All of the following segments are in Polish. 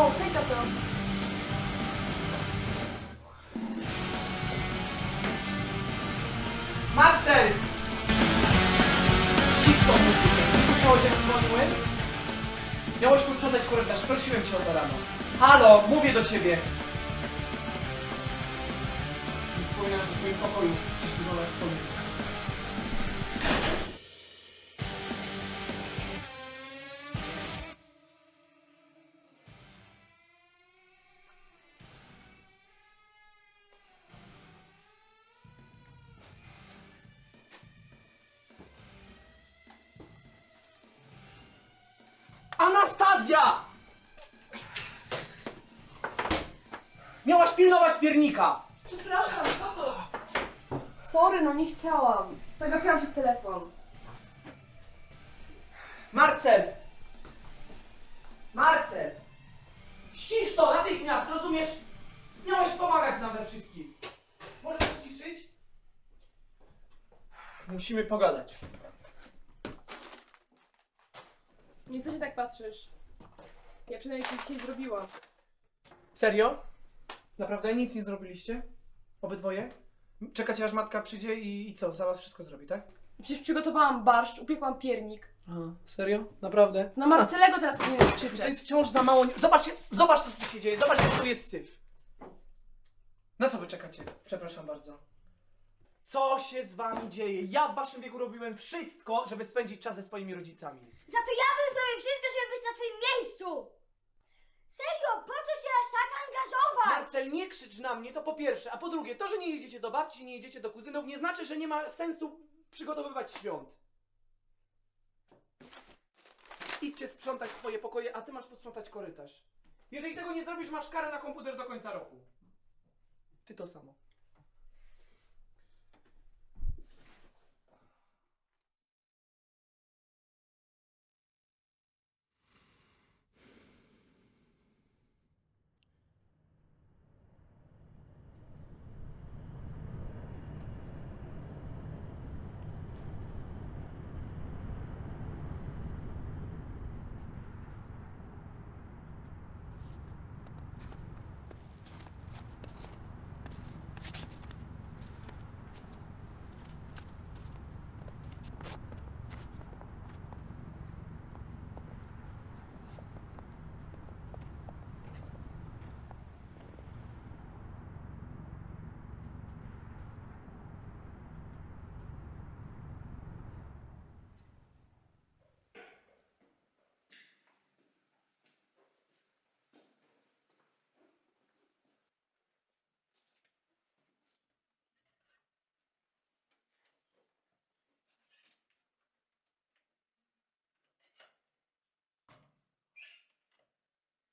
O, hej tato. Marcel! Ścisz muzykę. Nie słyszałeś jak dzwoniłem? Miałeś posprzątać korytarz, prosiłem cię o to rano. Halo, mówię do ciebie. Wspominam o twoim pokoju. Ścisz dole. Miałaś pilnować piernika! Przepraszam, tato. Sorry, no nie chciałam. Zagapiłam się w telefon. Marcel! Marcel! Ścisz to natychmiast, rozumiesz? Miałeś pomagać nam we wszystkim. Możesz ściszyć? Musimy pogadać. Nie, co się tak patrzysz? Ja przynajmniej coś dzisiaj zrobiłam. Serio? Naprawdę nic nie zrobiliście? Obydwoje? Czekacie aż matka przyjdzie i, i co? Za was wszystko zrobi, tak? Przecież przygotowałam barszcz, upiekłam piernik. Aha, serio? Naprawdę? No Marcelego teraz powinien To krzyczeć. jest wciąż za mało. Zobacz, zobacz co tu się dzieje, zobacz jak tu jest syf. Na co wy czekacie? Przepraszam bardzo. Co się z wami dzieje? Ja w waszym wieku robiłem wszystko, żeby spędzić czas ze swoimi rodzicami. Za to ja bym zrobił wszystko, żeby być na twoim miejscu! Serio, po co się aż tak angażować? Marcel, nie krzycz na mnie, to po pierwsze. A po drugie, to, że nie jedziecie do babci, nie jedziecie do kuzynów, nie znaczy, że nie ma sensu przygotowywać świąt. Idźcie sprzątać swoje pokoje, a ty masz posprzątać korytarz. Jeżeli tego nie zrobisz, masz karę na komputer do końca roku. Ty to samo.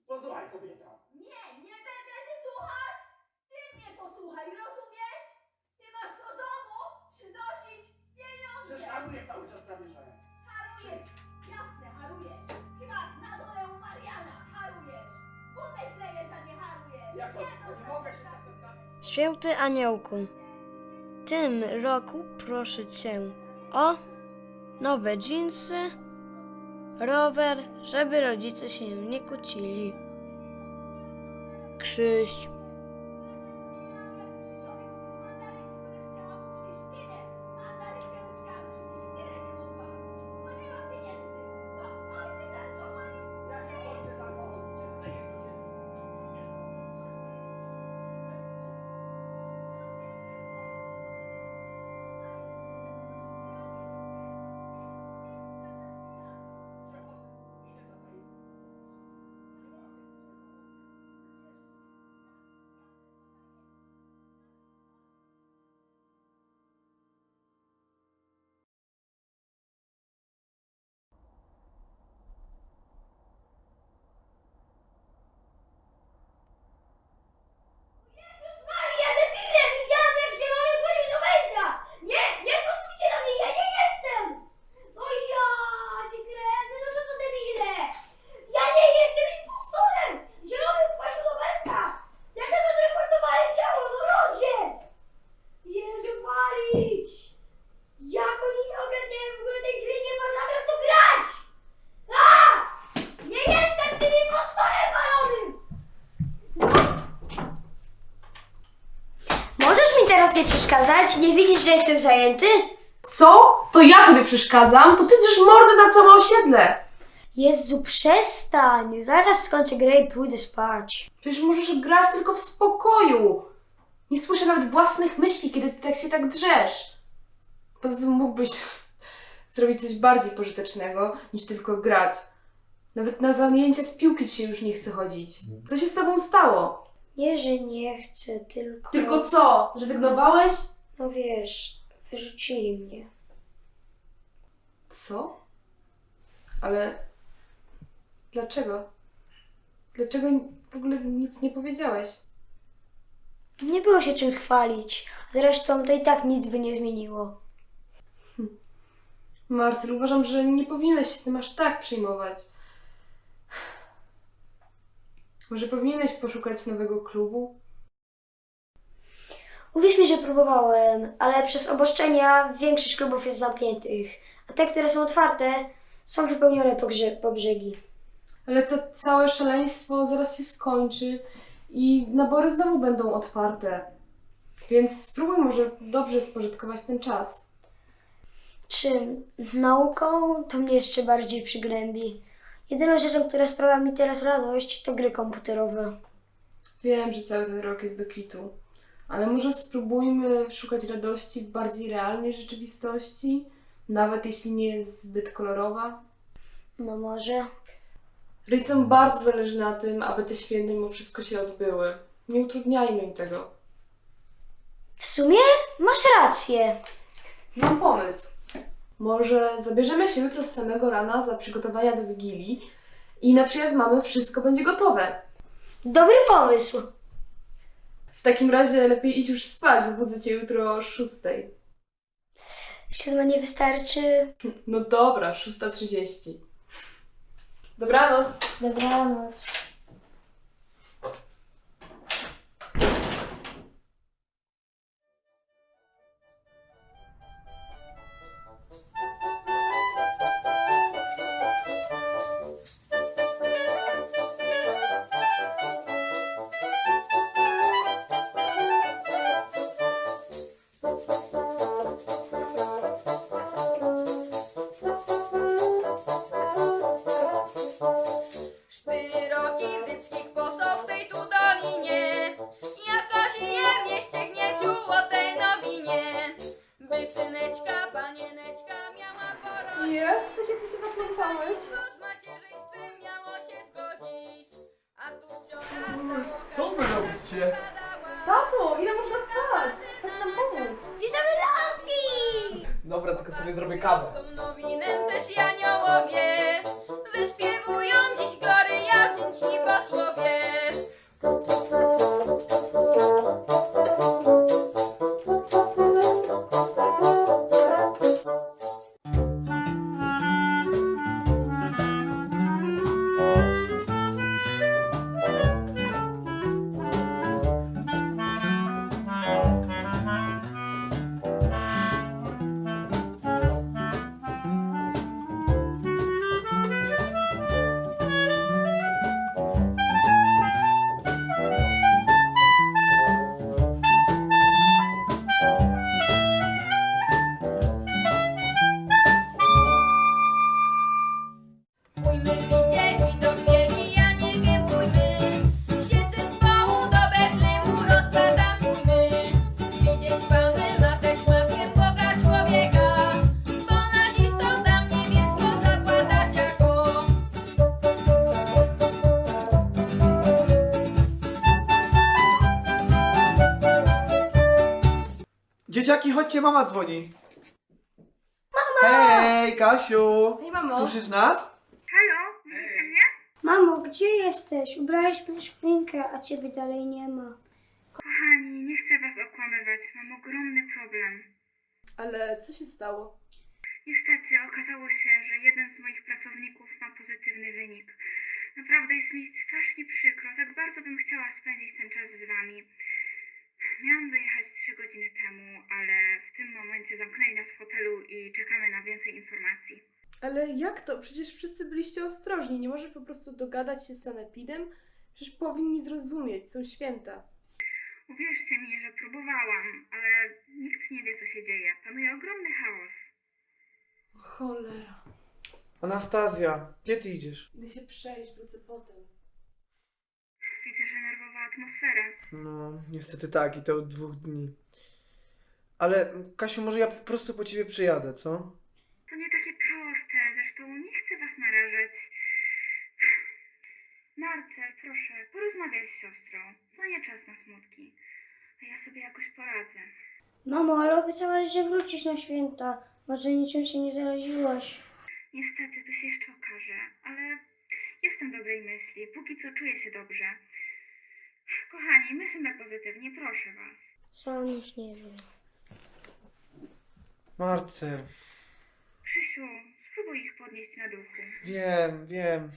Posłuchaj, kobieta. Nie, nie będę cię słuchać! Ty mnie posłuchaj, rozumiesz? Ty masz do domu przynosić pieniądze! Przecież hamuję cały czas prawie, że. Harujesz! Jasne, harujesz! Chyba na dole u Mariana harujesz! Wodę klejesz, a nie harujesz! Jak to? Nie, nie mogę się czasem napić. Święty Aniołku, w tym roku proszę Cię o nowe dżinsy, rower, żeby rodzice się nie kłócili. Krzyś. Przeszkadzać? Nie widzisz, że jestem zajęty? Co? To ja tobie przeszkadzam? To ty drzesz mordę na całe osiedle! Jezu, przestań. Zaraz skończę grę i pójdę spać. Przecież możesz grać tylko w spokoju. Nie słyszę nawet własnych myśli, kiedy ty tak się tak drzesz. Poza tym mógłbyś zrobić coś bardziej pożytecznego niż tylko grać. Nawet na zajęcia z piłki ci się już nie chce chodzić. Co się z tobą stało? Nie, że nie chcę, tylko... Tylko co? Zrezygnowałeś? No wiesz, wyrzucili mnie. Co? Ale dlaczego? Dlaczego w ogóle nic nie powiedziałeś? Nie było się czym chwalić. Zresztą to i tak nic by nie zmieniło. Marcel, uważam, że nie powinieneś się tym aż tak przejmować. Może powinieneś poszukać nowego klubu? Uwierz mi, że próbowałem, ale przez oboszczenia większość klubów jest zamkniętych, a te, które są otwarte, są wypełnione po, grze- po brzegi. Ale to całe szaleństwo zaraz się skończy i nabory znowu będą otwarte. Więc spróbuj może dobrze spożytkować ten czas. Czy nauką to mnie jeszcze bardziej przygnębi. Jedyną rzeczą, która sprawia mi teraz radość, to gry komputerowe. Wiem, że cały ten rok jest do kitu, ale może spróbujmy szukać radości w bardziej realnej rzeczywistości, nawet jeśli nie jest zbyt kolorowa. No może. Rodzicom bardzo zależy na tym, aby te święty mimo wszystko się odbyły. Nie utrudniajmy im tego. W sumie masz rację. Mam pomysł. Może zabierzemy się jutro z samego rana za przygotowania do Wigilii i na przyjazd mamy wszystko będzie gotowe. Dobry pomysł. W takim razie lepiej idź już spać, bo budzę cię jutro o 6. Siódma nie wystarczy. No dobra, 6.30. Dobranoc. Dobranoc. Robicie? Tato, ile można spać? Chodź nam pomóc. Bierzemy lampki! Dobra, tylko sobie zrobię kawę. Tą nowinę też janiołowie Wyśpiewują chodźcie, mama dzwoni. Mama! Hej, Kasiu! Hej, mamo. Słyszysz nas? Mamo, gdzie jesteś? Ubraliśmy szpinkę, a ciebie dalej nie ma. Kochani, nie chcę was okłamywać, mam ogromny problem. Ale co się stało? Niestety okazało się, że jeden z moich pracowników ma pozytywny wynik. Naprawdę jest mi strasznie przykro, tak bardzo bym chciała spędzić ten czas z wami. Miałam wyjechać trzy godziny temu, ale w tym momencie zamknęli nas w hotelu i czekamy na więcej informacji. Ale jak to? Przecież wszyscy byliście ostrożni. Nie może po prostu dogadać się z sanepidem? Przecież powinni zrozumieć, są święta. Uwierzcie mi, że próbowałam, ale nikt nie wie, co się dzieje. Panuje ogromny chaos. Cholera. Anastazja, gdzie ty idziesz? Idę się przejść, wrócę potem. Atmosfera. No, niestety tak, i to od dwóch dni. Ale, Kasiu, może ja po prostu po ciebie przyjadę, co? To nie takie proste, zresztą nie chcę was narażać. Marcel, proszę, porozmawiaj z siostrą. To nie czas na smutki. A ja sobie jakoś poradzę. Mamo, ale obiecałaś, że wrócisz na święta. Może niczym się nie zaraziłaś. Niestety, to się jeszcze okaże, ale jestem dobrej myśli. Póki co czuję się dobrze. Kochani, myślmy pozytywnie, proszę was. Sam już nie wiem. Marcel, Krzysiu, spróbuj ich podnieść na duchu. wiem, wiem.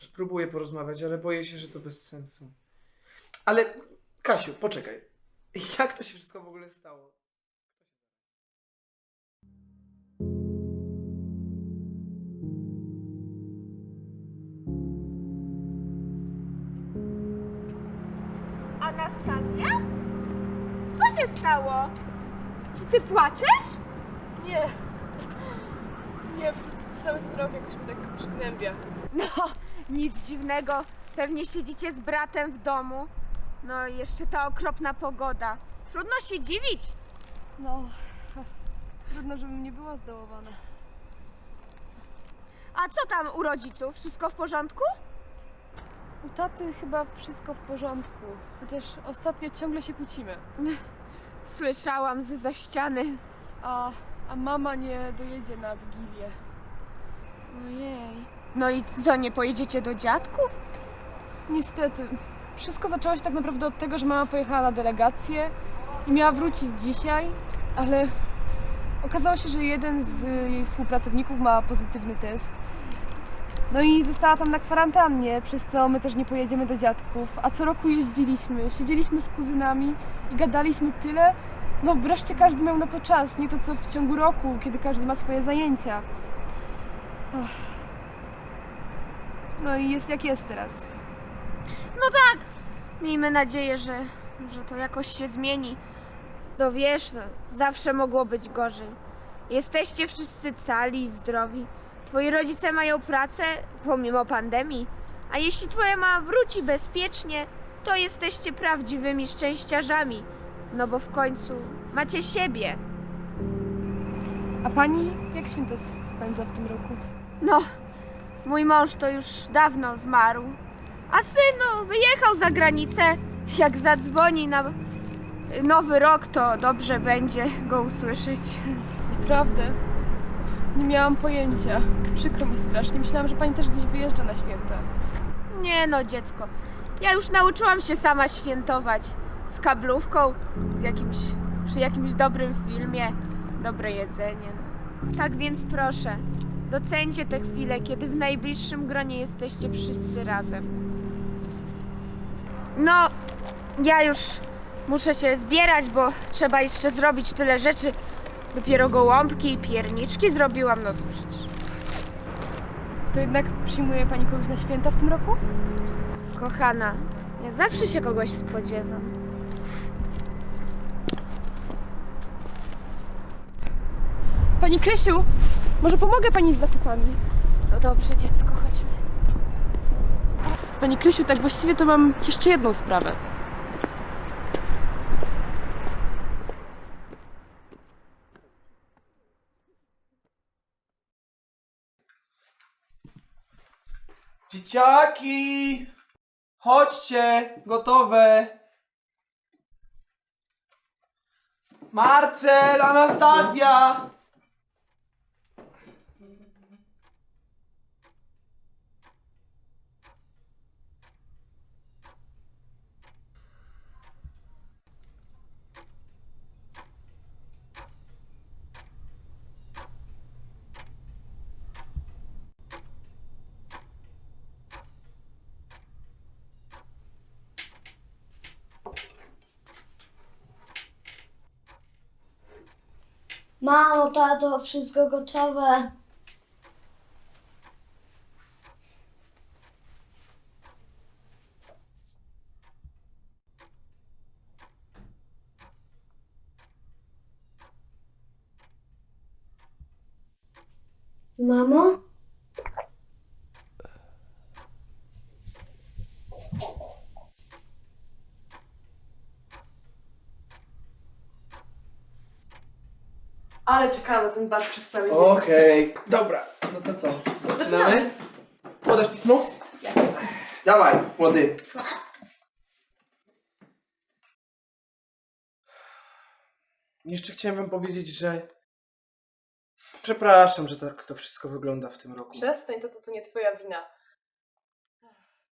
Spróbuję porozmawiać, ale boję się, że to bez sensu. Ale, Kasiu, poczekaj. Jak to się wszystko w ogóle stało? Się stało? Czy ty płaczesz? Nie. Nie, po prostu cały ten rok jakoś mnie tak przygnębia. No, nic dziwnego. Pewnie siedzicie z bratem w domu. No i jeszcze ta okropna pogoda. Trudno się dziwić. No, trudno, żebym nie była zdołowana. A co tam u rodziców? Wszystko w porządku? U taty chyba wszystko w porządku, chociaż ostatnio ciągle się kłócimy. Słyszałam z za ściany. A, a mama nie dojedzie na Wigilię. Ojej. No i co, nie pojedziecie do dziadków? Niestety, wszystko zaczęło się tak naprawdę od tego, że mama pojechała na delegację i miała wrócić dzisiaj, ale okazało się, że jeden z jej współpracowników ma pozytywny test. No i została tam na kwarantannie, przez co my też nie pojedziemy do dziadków. A co roku jeździliśmy, siedzieliśmy z kuzynami i gadaliśmy tyle. No wreszcie każdy miał na to czas, nie to co w ciągu roku, kiedy każdy ma swoje zajęcia. Ach. No i jest jak jest teraz. No tak. Miejmy nadzieję, że, że to jakoś się zmieni. No wiesz, no, zawsze mogło być gorzej. Jesteście wszyscy cali i zdrowi. Twoi rodzice mają pracę pomimo pandemii. A jeśli twoja mama wróci bezpiecznie, to jesteście prawdziwymi szczęściarzami. No bo w końcu macie siebie. A pani jak święta spędza w tym roku? No, mój mąż to już dawno zmarł. A syn, no, wyjechał za granicę. Jak zadzwoni na nowy rok, to dobrze będzie go usłyszeć. Naprawdę? Nie miałam pojęcia. Przykro mi strasznie. Myślałam, że pani też gdzieś wyjeżdża na święta. Nie no, dziecko. Ja już nauczyłam się sama świętować. Z kablówką, z jakimś, przy jakimś dobrym filmie, dobre jedzenie. No. Tak więc proszę, docencie te chwile, kiedy w najbliższym gronie jesteście wszyscy razem. No, ja już muszę się zbierać, bo trzeba jeszcze zrobić tyle rzeczy. Dopiero gołąbki i pierniczki zrobiłam, no to przecież. To jednak przyjmuje pani kogoś na święta w tym roku? Kochana, ja zawsze się kogoś spodziewam. Pani Krysiu, może pomogę pani z zakupami? No dobrze, dziecko, chodźmy. Pani Krysiu, tak właściwie to mam jeszcze jedną sprawę. Dzieciaki! Chodźcie! Gotowe! Marcel, Anastazja! Mamo, tato, wszystko gotowe. Mamo? Ale czekałam na ten bar przez cały dzień. Okej, dobra, no to co? Zaczynamy? Podasz pismo? Yes. Dawaj, młody. Jeszcze chciałem wam powiedzieć, że przepraszam, że tak to wszystko wygląda w tym roku. Przestań, to, to, to nie twoja wina.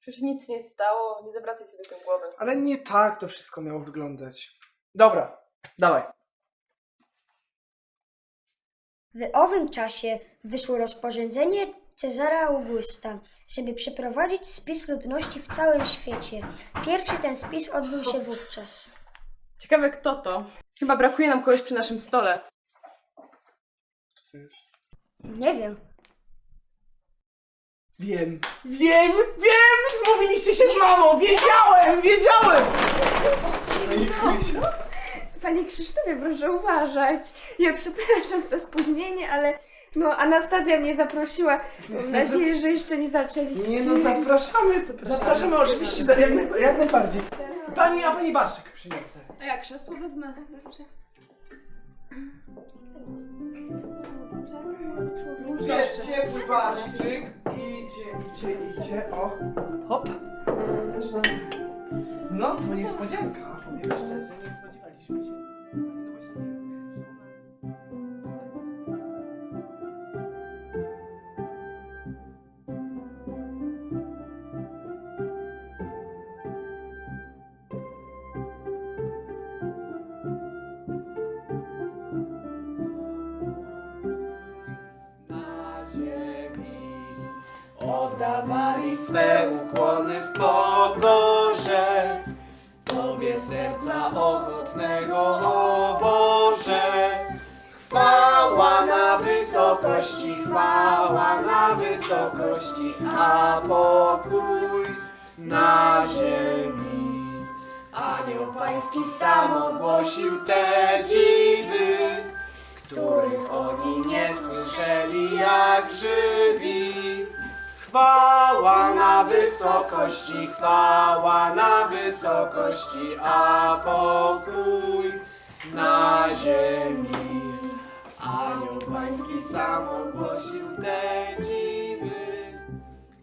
Przecież nic nie stało, nie zawracaj sobie tym głowy. Ale nie tak to wszystko miało wyglądać. Dobra, dawaj. W owym czasie wyszło rozporządzenie Cezara Augusta, żeby przeprowadzić spis ludności w całym świecie. Pierwszy ten spis odbył się wówczas. Ciekawe kto to. Chyba brakuje nam kogoś przy naszym stole. Nie wiem. Wiem, wiem, wiem! Zmówiliście się z mamą! Wiedziałem, wiedziałem! I Krysia. Panie Krzysztofie, proszę uważać. Ja przepraszam za spóźnienie, ale no Anastazja mnie zaprosiła. Mam nadzieję, że jeszcze nie zaczęliście. Nie no, zapraszamy, zapraszamy oczywiście, jak, naj, jak najbardziej. Pani, a pani Barszek przyniosę. A jak krzesło wezmę? Proszę. Jest ciepły barszczyk. Idzie, idzie, idzie. O, hop. No, to niespodzianka. Powiem szczerze, nie spodziewaliśmy się. No właśnie nie oddawali swe ukłony w Serca ochotnego, o Boże Chwała na wysokości, chwała na wysokości, a pokój na ziemi. Anioł pański sam ogłosił te dziwy, których oni nie słyszeli jak żywi. Chwała na wysokości, chwała na wysokości, a pokój na ziemi. Anioł pański sam ogłosił te dziwy,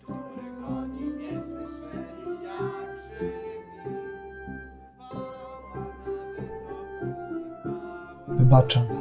których oni nie słyszeli jak żywi. Wybaczam.